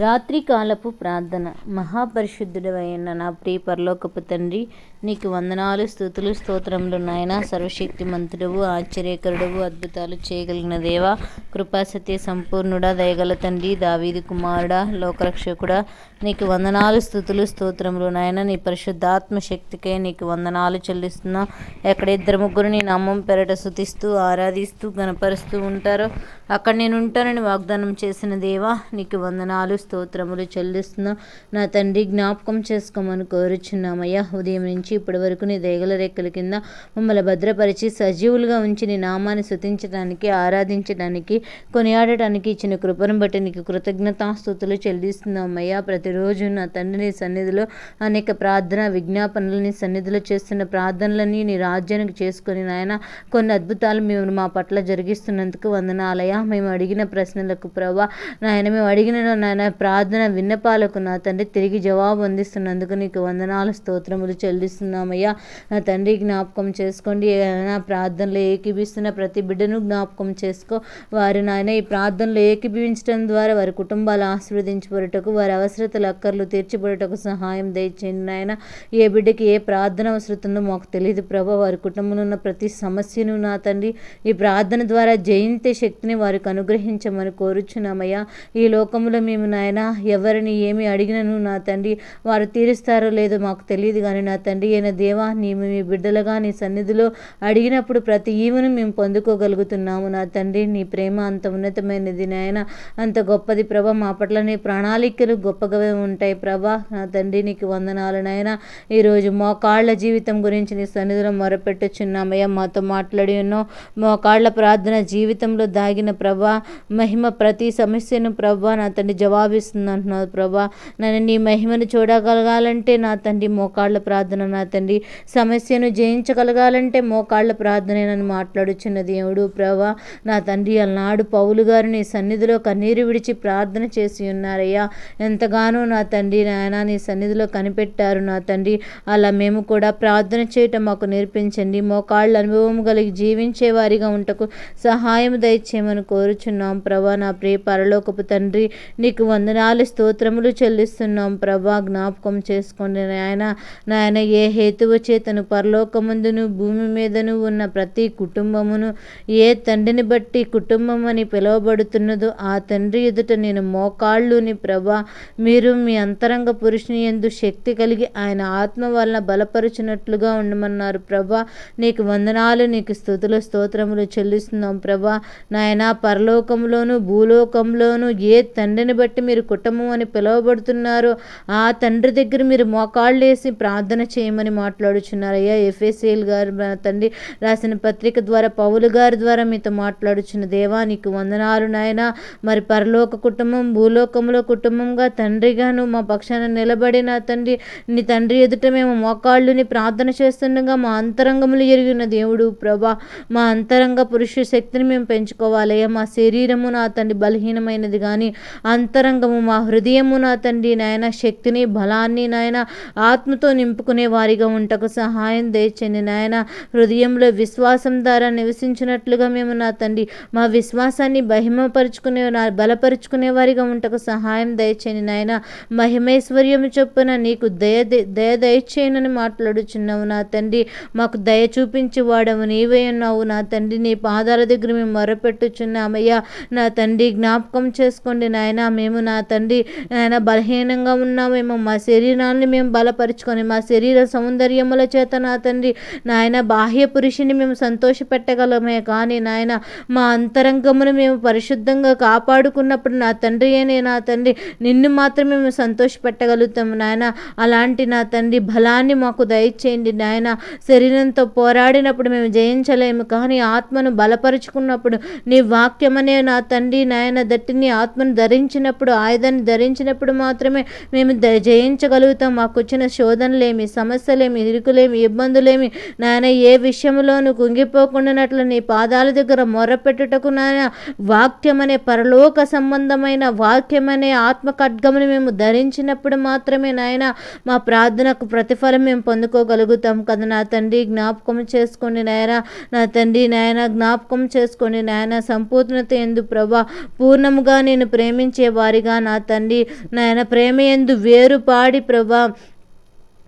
రాత్రికాలపు ప్రార్థన. మహాపరిశుద్ధుడవైన నా ప్రియ పరలోకపు తండ్రి నీకు వందనాలు స్థుతులు స్తోత్రములు నాయన. సర్వశక్తి సర్వశక్తిమంతుడవు ఆశ్చర్యకరుడవు అద్భుతాలు చేయగలిగిన దేవా. కృపాసత్య సంపూర్ణుడా దయగల తండ్రి దావీది కుమారుడా లోకరక్షకుడా. నీకు వందనాలు స్థుతులు స్తోత్రములు నాయన. నీ పరిశుద్ధాత్మ శక్తికే నీకు వందనాలు చెల్లిస్తున్నా. ఎక్కడ ఇద్దరు ముగ్గురు నీ నామం పెరట శుతిస్తూ ఆరాధిస్తూ గనపరుస్తూ ఉంటారో అక్కడ నేను ఉంటానని వాగ్దానం చేసిన దేవా నీకు వందనాలు స్తోత్రములు చెల్లిస్తున్నా. నా తండ్రి జ్ఞాపకం చేసుకోమని కోరుచున్నామయ్యా ఉదయం నుంచి ఇప్పటి వరకు నీ దేగల రెక్కల కింద మమ్మల్ని భద్రపరిచి సజీవులుగా ఉంచి నీ నామాన్ని శుతించడానికి ఆరాధించడానికి కొనియాడటానికి ఇచ్చిన కృపను బట్టి నీకు కృతజ్ఞతాస్తుతులు చెల్లిస్తున్నామయ్యా ప్రతిరోజు నా తండ్రి నీ సన్నిధిలో అనేక ప్రార్థన విజ్ఞాపనలు నీ సన్నిధిలో చేస్తున్న ప్రార్థనలని నీ రాజ్యానికి చేసుకొని నాయన కొన్ని అద్భుతాలు మేము మా పట్ల జరిగిస్తున్నందుకు వందనాలయ్యా. మేము అడిగిన ప్రశ్నలకు ప్రభా నాయన మేము అడిగిన నాయన ప్రార్థన విన్నపాలకు నా తండ్రి తిరిగి జవాబు అందిస్తున్నందుకు నీకు వందనాలు స్తోత్రములు చెల్లిస్తున్నామయ్యా. నా తండ్రి జ్ఞాపకం చేసుకోండి. నా ప్రార్థనలు ఏకీభిస్తున్న ప్రతి బిడ్డను జ్ఞాపకం చేసుకో. వారి నాయన ఈ ప్రార్థనలు ఏకీభవించడం ద్వారా వారి కుటుంబాలు ఆశీర్వదించబడుటకు వారి అవసరతలు అక్కర్లు తీర్చబడుటకు సహాయం దయచేయండి నాయన. ఏ బిడ్డకి ఏ ప్రార్థన అవసరతుందో మాకు తెలియదు ప్రభా. వారి కుటుంబంలో ఉన్న ప్రతి సమస్యను నా తండ్రి ఈ ప్రార్థన ద్వారా జయించే శక్తిని వారికి అనుగ్రహించమని కోరుచున్నామయ్యా. ఈ లోకంలో మేము నాయన ఎవరిని ఏమి అడిగినను నా తండ్రి? వారు తీరుస్తారో లేదో మాకు తెలియదు కానీ నా తండ్రి అయిన దేవా నీ మీ బిడ్డలుగా నీ సన్నిధిలో అడిగినప్పుడు ప్రతి ఈవును మేము పొందుకోగలుగుతున్నాము. నా తండ్రి నీ ప్రేమ అంత ఉన్నతమైనది నాయన. అంత గొప్పది ప్రభ మా పట్ల నీ ప్రణాళికలు గొప్పగా ఉంటాయి ప్రభా. నా తండ్రి నీకు వందనాలు నాయన. ఈరోజు మోకాళ్ళ జీవితం గురించి నీ సన్నిధిలో మొరపెట్టుచున్నామయ్యా మాతో మాట్లాడి ఉన్నావు. మోకాళ్ళ ప్రార్థన జీవితంలో దాగిన ప్రభా మహిమ ప్రతి సమస్యను ప్రభా నా తండ్రి జవాబు జవాబిస్తుంది అంటున్నావు ప్రభా. నన్ను నీ మహిమను చూడగలగాలంటే నా తండ్రి మోకాళ్ళ ప్రార్థన నా తండ్రి సమస్యను జయించగలగాలంటే మోకాళ్ళ ప్రార్థనేనని మాట్లాడుచున్న దేవుడు ప్రభా. నా తండ్రి అలనాడు పౌలు గారు నీ సన్నిధిలో కన్నీరు విడిచి ప్రార్థన చేసి ఉన్నారయ్యా. ఎంతగానో నా తండ్రి నాయన నీ సన్నిధిలో కనిపెట్టారు. నా తండ్రి అలా మేము కూడా ప్రార్థన చేయటం మాకు నేర్పించండి. మోకాళ్ళ అనుభవం కలిగి జీవించే వారిగా ఉంటకు సహాయం దయచేయమని కోరుచున్నాం ప్రభా. నా ప్రియ పరలోకపు తండ్రి నీకు వందనాలు స్తోత్రములు చెల్లిస్తున్నాం. ప్రభా జ్ఞాపకం చేసుకోండి. నాయన నాయన ఏ హేతువు చేతను పరలోకమందును భూమి మీదను ఉన్న ప్రతి కుటుంబమును ఏ తండ్రిని బట్టి కుటుంబం అని పిలువబడుతున్నదో ఆ తండ్రి ఎదుట నేను మోకాళ్ళుని ప్రభా మీరు మీ అంతరంగ పురుషుని ఎందు శక్తి కలిగి ఆయన ఆత్మ వలన బలపరుచినట్లుగా ఉండమన్నారు. ప్రభా నీకు వందనాలు నీకు స్థుతులు స్తోత్రములు చెల్లిస్తున్నాం. ప్రభా నాయన పరలోకంలోను భూలోకంలోను ఏ తండ్రిని బట్టి మీరు కుటుంబం అని పిలువబడుతున్నారో. ఆ తండ్రి దగ్గర మీరు మోకాళ్ళేసి ప్రార్థన చేయమని మాట్లాడుచున్నారు. అయ్యా ఎఫ్ఎస్ఏల్ గారు తండ్రి రాసిన పత్రిక ద్వారా పౌలు గారి ద్వారా మీతో మాట్లాడుచున్న దేవా నీకు వందనాలు నాయన. మరి పరలోక కుటుంబం భూలోకంలో కుటుంబంగా తండ్రిగాను మా పక్షాన నిలబడి నా తండ్రి నీ తండ్రి ఎదుట మేము మోకాళ్ళుని ప్రార్థన చేస్తుండగా మా అంతరంగములు ఎరిగిన దేవుడు ప్రభా మా అంతరంగ పురుష శక్తిని మేము పెంచుకోవాలయ్యా మా శరీరము నా తండ్రి బలహీనమైనది కానీ అంతరంగ అంతరంగము మా హృదయము నా తండ్రి నాయన శక్తిని బలాన్ని నాయన ఆత్మతో నింపుకునే వారిగా ఉంటకు సహాయం దయచండి నాయన. హృదయంలో విశ్వాసం ద్వారా నివసించినట్లుగా మేము నా తండ్రి మా విశ్వాసాన్ని మహిమపరుచుకునే నా బలపరుచుకునే వారిగా ఉంటకు సహాయం దయచేయండి నాయన. మహిమేశ్వర్యము చొప్పున నీకు దయ దయ దయచేయనని మాట్లాడుచున్నావు నా తండ్రి. మాకు దయ చూపించి వాడవు నీవే ఉన్నావు నా తండ్రి. నీ పాదాల దగ్గర మేము మొరపెట్టుచున్నామయ్యా. నా తండ్రి జ్ఞాపకం చేసుకోండి నాయన. మేము నా తండ్రి ఆయన బలహీనంగా ఉన్నామేమో మా శరీరాన్ని మేము బలపరుచుకొని మా శరీర సౌందర్యముల చేత నా తండ్రి నాయన బాహ్య పురుషుని మేము సంతోషపెట్టగలమే కానీ నాయన మా అంతరంగమును మేము పరిశుద్ధంగా కాపాడుకున్నప్పుడు నా తండ్రి అనే నా తండ్రి నిన్ను మాత్రమే మేము సంతోషపెట్టగలుగుతాము నాయన అలాంటి నా తండ్రి బలాన్ని మాకు దయచేయండి. నాయన శరీరంతో పోరాడినప్పుడు మేము జయించలేము. కానీ ఆత్మను బలపరుచుకున్నప్పుడు నీ వాక్యమనే నా తండ్రి నాయన దట్టిని ఆత్మను ధరించినప్పుడు ఆయుధాన్ని ధరించినప్పుడు మాత్రమే మేము ద జయించగలుగుతాం. మాకు వచ్చిన శోధనలేమి సమస్యలేమి ఇరుకులేమి ఇబ్బందులేమి. నాయన ఏ విషయంలోనూ కుంగిపోకుండానట్లు నీ పాదాల దగ్గర మొరపెట్టుటకు నాయన వాక్యం అనే పరలోక సంబంధమైన వాక్యం అనే ఆత్మఖడ్గముని మేము ధరించినప్పుడు మాత్రమే నాయన మా ప్రార్థనకు ప్రతిఫలం మేము పొందుకోగలుగుతాం కదా నా తండ్రి. జ్ఞాపకం చేసుకోండి నాయన నా తండ్రి నాయన జ్ఞాపకం చేసుకోండి నాయన. సంపూర్ణత ఎందు ప్రభా పూర్ణముగా నేను ప్రేమించే వారిగా నా తండ్రి. నాయన ప్రేమ ఎందు వేరుపాడి ప్రభా.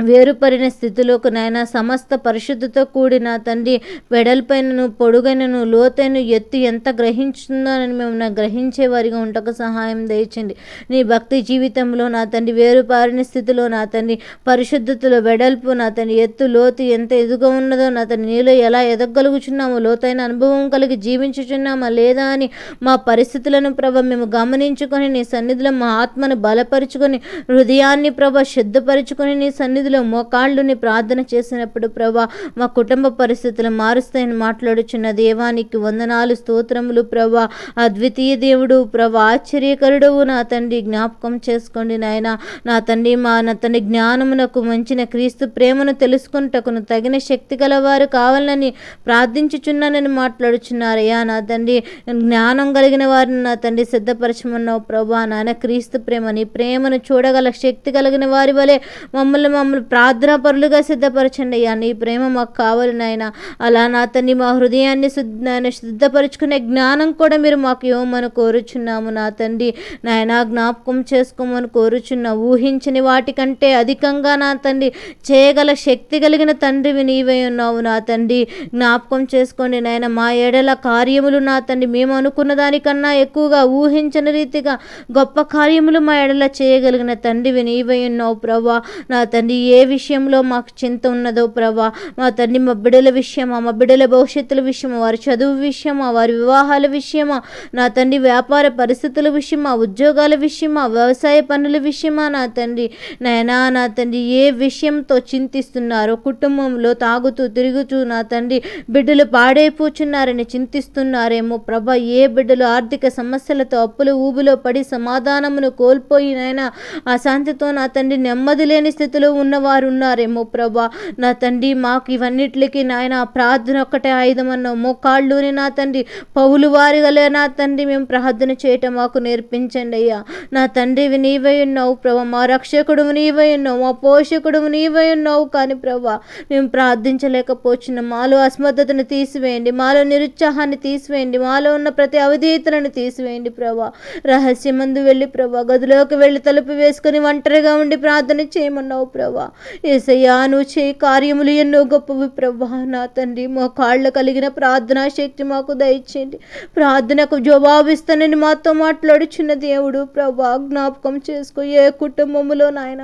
వేరుపడిన స్థితిలోకి నైనా సమస్త పరిశుద్ధతో కూడిన తండ్రి వెడల్పైనను పొడుగైనను లోతైన ఎత్తు ఎంత గ్రహించుందోనని మేము నా గ్రహించే వారిగా ఉంటకు సహాయం దయచండి. నీ భక్తి జీవితంలో నా తండ్రి వేరుపారిన స్థితిలో నా తండ్రి పరిశుద్ధతలో వెడల్పు నా తండ్రి ఎత్తు లోతు ఎంత ఎదుగా ఉన్నదో నా తండ్రి నీలో ఎలా ఎదగలుగుచున్నామో లోతైన అనుభవం కలిగి జీవించుచున్నామా లేదా అని మా పరిస్థితులను ప్రభ మేము గమనించుకొని నీ సన్నిధిలో మా ఆత్మను బలపరుచుకొని హృదయాన్ని ప్రభ శుద్ధపరుచుకొని నీ సన్నిధి సన్నిధిలో మోకాళ్ళుని ప్రార్థన చేసినప్పుడు ప్రభా మా కుటుంబ పరిస్థితులు మారుస్తాయని మాట్లాడుచున్న దేవానికి వందనాలు స్తోత్రములు ప్రభా. అద్వితీయ దేవుడు ప్రభా ఆశ్చర్యకరుడు నా తండ్రి. జ్ఞాపకం చేసుకోండి నాయన. నా తండ్రి మా నా తండ్రి జ్ఞానమునకు మంచిన క్రీస్తు ప్రేమను తెలుసుకుంటకును తగిన శక్తి గలవారు కావాలని ప్రార్థించుచున్నానని మాట్లాడుచున్నారయ్యా నా తండ్రి. జ్ఞానం కలిగిన వారిని నా తండ్రి సిద్ధపరచమన్నావు ప్రభా. నాయన క్రీస్తు ప్రేమని ప్రేమను చూడగల శక్తి కలిగిన వారి వలె మమ్మల్ని మమ్మల్ని ప్రార్థనా పరులుగా సిద్ధపరచండి అయ్యా నీ ప్రేమ మాకు కావాలి నాయన. అలా నా తన్ని మా హృదయాన్ని శుద్ధ నాయన సిద్ధపరచుకునే జ్ఞానం కూడా మీరు మాకు ఇవ్వమని కోరుచున్నాము నా తండ్రి. నాయన జ్ఞాపకం చేసుకోమని కోరుచున్నా. ఊహించని వాటికంటే అధికంగా నా తండ్రి చేయగల శక్తి కలిగిన తండ్రివి నీవై ఉన్నావు నా తండ్రి. జ్ఞాపకం చేసుకోండి నాయన. మా ఏడల కార్యములు నా తండ్రి. మేము అనుకున్న దానికన్నా ఎక్కువగా ఊహించని రీతిగా గొప్ప కార్యములు మా ఎడల చేయగలిగిన తండ్రివి నీవై ఉన్నావు ప్రభా. నా తండ్రి ఏ విషయంలో మాకు చింత ఉన్నదో ప్రభా మా తండ్రి మా బిడ్డల విషయమా మా బిడ్డల భవిష్యత్తుల విషయమా వారి చదువు విషయమా వారి వివాహాల విషయమా నా తండ్రి వ్యాపార పరిస్థితుల విషయమా ఉద్యోగాల విషయమా వ్యవసాయ పనుల విషయమా నా తండ్రి? నాయనా నా తండ్రి ఏ విషయంతో చింతిస్తున్నారో కుటుంబంలో తాగుతూ తిరుగుతూ నా తండ్రి బిడ్డలు పాడైపోచున్నారని చింతిస్తున్నారేమో ప్రభ ఏ బిడ్డలు ఆర్థిక సమస్యలతో అప్పులు ఊబిలో పడి సమాధానమును కోల్పోయినైనా అశాంతితో నా తండ్రి నెమ్మది లేని స్థితిలో ఉన్న ఉన్నారేమో ప్రభా. నా తండ్రి మాకు ఇవన్నిటికి నాయన ప్రార్థన ఒక్కటే ఆయుధం అన్నావు మోకాళ్ళుని నా తండ్రి పౌలు వారి గలే నా తండ్రి మేము ప్రార్థన చేయటం మాకు నేర్పించండి అయ్యా. నా తండ్రివి నీవై ఉన్నావు ప్రభా. మా రక్షకుడు నీవై ఉన్నావు. మా పోషకుడు నీవై ఉన్నావు కానీ ప్రభా మేము ప్రార్థించలేకపోతున్నాం మాలో అస్మర్థతను తీసివేయండి. మాలో నిరుత్సాహాన్ని తీసివేయండి. మాలో ఉన్న ప్రతి అవధీతలను తీసివేయండి ప్రభా. రహస్యమందు వెళ్ళి ప్రభా గదిలోకి వెళ్ళి తలుపు వేసుకొని ఒంటరిగా ఉండి ప్రార్థన చేయమన్నావు ప్రభా. ఏసయ్యా నువ్వు చేయి కార్యములు ఎన్నో గొప్పవి ప్రభా. నా తండ్రి మా కాళ్ళ కలిగిన ప్రార్థనా శక్తి మాకు దయచేయండి. ప్రార్థనకు జవాబిస్తానని మాతో మాట్లాడుచున్న దేవుడు ప్రభా జ్ఞాపకం చేసుకో. ఏ కుటుంబములో నాయన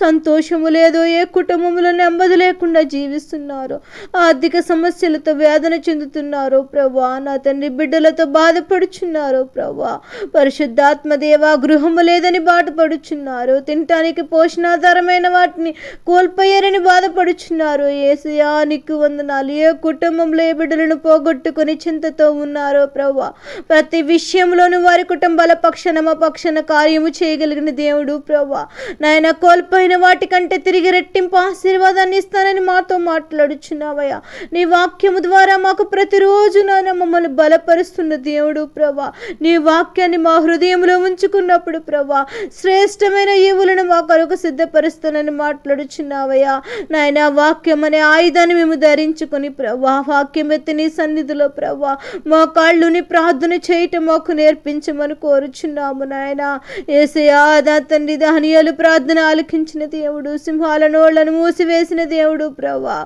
సంతోషము లేదో ఏ కుటుంబంలో నెమ్మది లేకుండా జీవిస్తున్నారో ఆర్థిక సమస్యలతో వేదన చెందుతున్నారో ప్రభా నా తండ్రి బిడ్డలతో బాధపడుచున్నారు ప్రభా పరిశుద్ధాత్మదేవ గృహము లేదని బాధపడుచున్నారు తినటానికి పోషణాధారమైన వాటిని కోల్పోయారని బాధపడుచున్నారు. ఏసయా నీకు వందనాలు. ఏ కుటుంబంలో ఏ బిడ్డలను పోగొట్టుకుని చింతతో ఉన్నారో ప్రభా ప్రతి విషయంలోనూ వారి కుటుంబాల పక్షాన మా పక్షన కార్యము చేయగలిగిన దేవుడు ప్రభా నాయన కోల్పోయిన వాటికంటే తిరిగి రెట్టింపు ఆశీర్వాదాన్ని ఇస్తానని మాతో మాట్లాడుచున్నావయ్యా. నీ వాక్యము ద్వారా మాకు ప్రతిరోజు నాయన మమ్మల్ని బలపరుస్తున్న దేవుడు ప్రభా నీ వాక్యాన్ని మా హృదయంలో ఉంచుకున్నప్పుడు ప్రభా శ్రేష్టమైన ఈవులను మా కొరకు సిద్ధపరుస్తానని మాట్లాడుచున్నావయ్యా. నాయన వాక్యం అనే ఆయుధాన్ని మేము ధరించుకొని ప్రభా వాక్యం ఎత్తి నీ సన్నిధిలో ప్రభా మా కాళ్ళుని ప్రార్థన చేయటం మాకు నేర్పించమని కోరుచున్నాము నాయన. ఏసయా నా తండ్రి దానియాలు ప్రార్థన ఆలకించిన దేవుడు సింహాల నోళ్ళను మూసివేసిన దేవుడు ప్రభా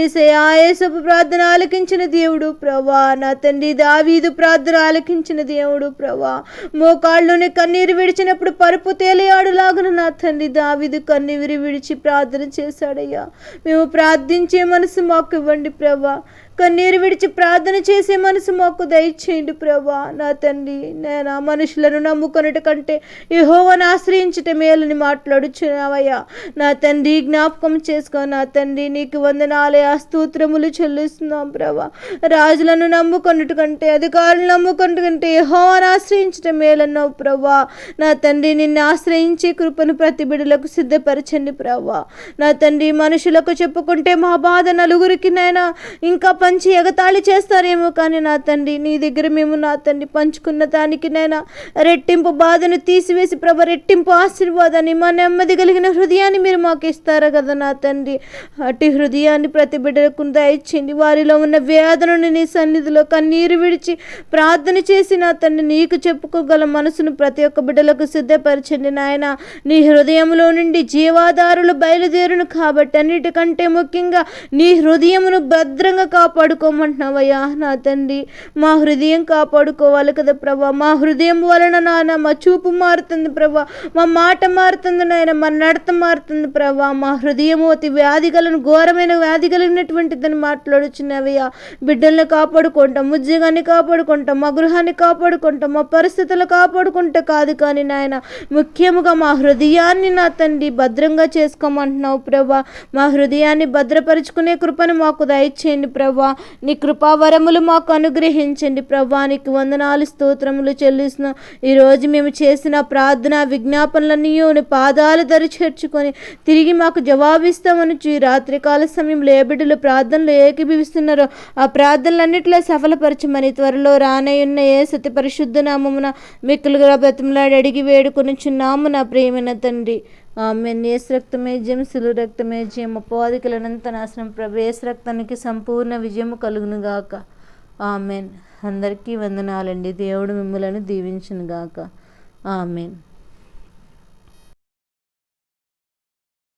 ఏసయా ఏసపు ప్రార్థన ఆలకించిన దేవుడు ప్రభా నా తండ్రి దావీదు ప్రార్థన ఆలకించిన దేవుడు ప్రభా మోకాళ్ళుని కన్నీరు విడిచినప్పుడు పరుపు తేలియాడులాగున నా తండ్రి దావీదు కన్నీరు విడిచి ప్రార్థన చేశాడయ్యా. మేము ప్రార్థించే మనసు మాకు ఇవ్వండి ప్రభా. కన్నీరు విడిచి ప్రార్థన చేసే మనసు మాకు దయచేయండి ప్రభా. నా తండ్రి నేను మనుషులను నమ్ముకొనుట కంటే యహోవను ఆశ్రయించుట మేలని మాట్లాడుచున్నావయ్యా. నా తండ్రి జ్ఞాపకం చేసుకో. నా తండ్రి నీకు వందనాలయ స్తోత్రములు చెల్లిస్తున్నాం ప్రభా. రాజులను నమ్ముకొనుట కంటే అధికారులను నమ్ముకొనుట కంటే యహోవను ఆశ్రయించటం మేలన్నావు ప్రభా. నా తండ్రి నిన్ను ఆశ్రయించే కృపను ప్రతి బిడలకు సిద్ధపరచండి ప్రభా. నా తండ్రి మనుషులకు చెప్పుకుంటే మా బాధ నలుగురికి నైనా ఇంకా పంచి ఎగతాళి చేస్తారేమో కానీ నా తండ్రి నీ దగ్గర మేము నా తండ్రి పంచుకున్న దానికి నైనా రెట్టింపు బాధను తీసివేసి ప్రభ రెట్టింపు ఆశీర్వాదాన్ని మా నెమ్మది కలిగిన హృదయాన్ని మీరు మాకు ఇస్తారా కదా నా తండ్రి? అటు హృదయాన్ని ప్రతి బిడ్డలకు దయచేయండి. వారిలో ఉన్న వేదనను నీ సన్నిధిలో కన్నీరు విడిచి ప్రార్థన చేసి నా తండ్రి నీకు చెప్పుకోగల మనసును ప్రతి ఒక్క బిడ్డలకు సిద్ధపరచండి నాయన. నీ హృదయంలో నుండి జీవాధారులు బయలుదేరును కాబట్టి అన్నిటికంటే ముఖ్యంగా నీ హృదయమును భద్రంగా కాపాడుకోమంటున్నావయ్యా నా తండ్రి. మా హృదయం కాపాడుకోవాలి కదా ప్రభా. మా హృదయం వలన నాన్న మా చూపు మారుతుంది ప్రభా. మా మాట మారుతుంది నాయన మా నడత మారుతుంది ప్రభా. మా హృదయము అతి వ్యాధి గలను ఘోరమైన వ్యాధి కలిగినటువంటిదని మాట్లాడుచున్నవయ్యా. బిడ్డల్ని కాపాడుకుంటాం ఉద్యోగాన్ని కాపాడుకుంటాం మా గృహాన్ని కాపాడుకుంటాం మా పరిస్థితులు కాపాడుకుంటే కాదు కానీ నాయన ముఖ్యముగా మా హృదయాన్ని నా తండ్రి భద్రంగా చేసుకోమంటున్నావు ప్రభా. మా హృదయాన్ని భద్రపరుచుకునే కృపను మాకు దయచేయండి ప్రభా. నీ కృపావరములు మాకు అనుగ్రహించండి. ప్రభా నీకు వందనాలు స్తోత్రములు చెల్లిస్తున్నాం. ఈరోజు మేము చేసిన ప్రార్థన విజ్ఞాపనలన్నీ పాదాలు ధరి చేర్చుకొని తిరిగి మాకు జవాబిస్తామని ఈ రాత్రికాల సమయంలో ఏ బిడ్డలు ప్రార్థనలు ఏకీభవిస్తున్నారో ఆ ప్రార్థనలన్నింటిలో సఫలపరచమని త్వరలో రానయ్యున్న ఏ సతి పరిశుద్ధ నామమున మిక్కులుగా బ్రతిమలాడి అడిగి వేడుకొనిచున్నాము నా ప్రియమైన తండ్రి. ఆమె ఏసు రక్తమే జయం సిలు రక్తమే జయం. అపవాదికులనంత నాశనం. ప్రభు ఏసు రక్తానికి సంపూర్ణ విజయము కలుగును గాక ఆమెన్. అందరికీ వందనాలండి. దేవుడు మిమ్మలను దీవించునుగాక. ఆమెన్.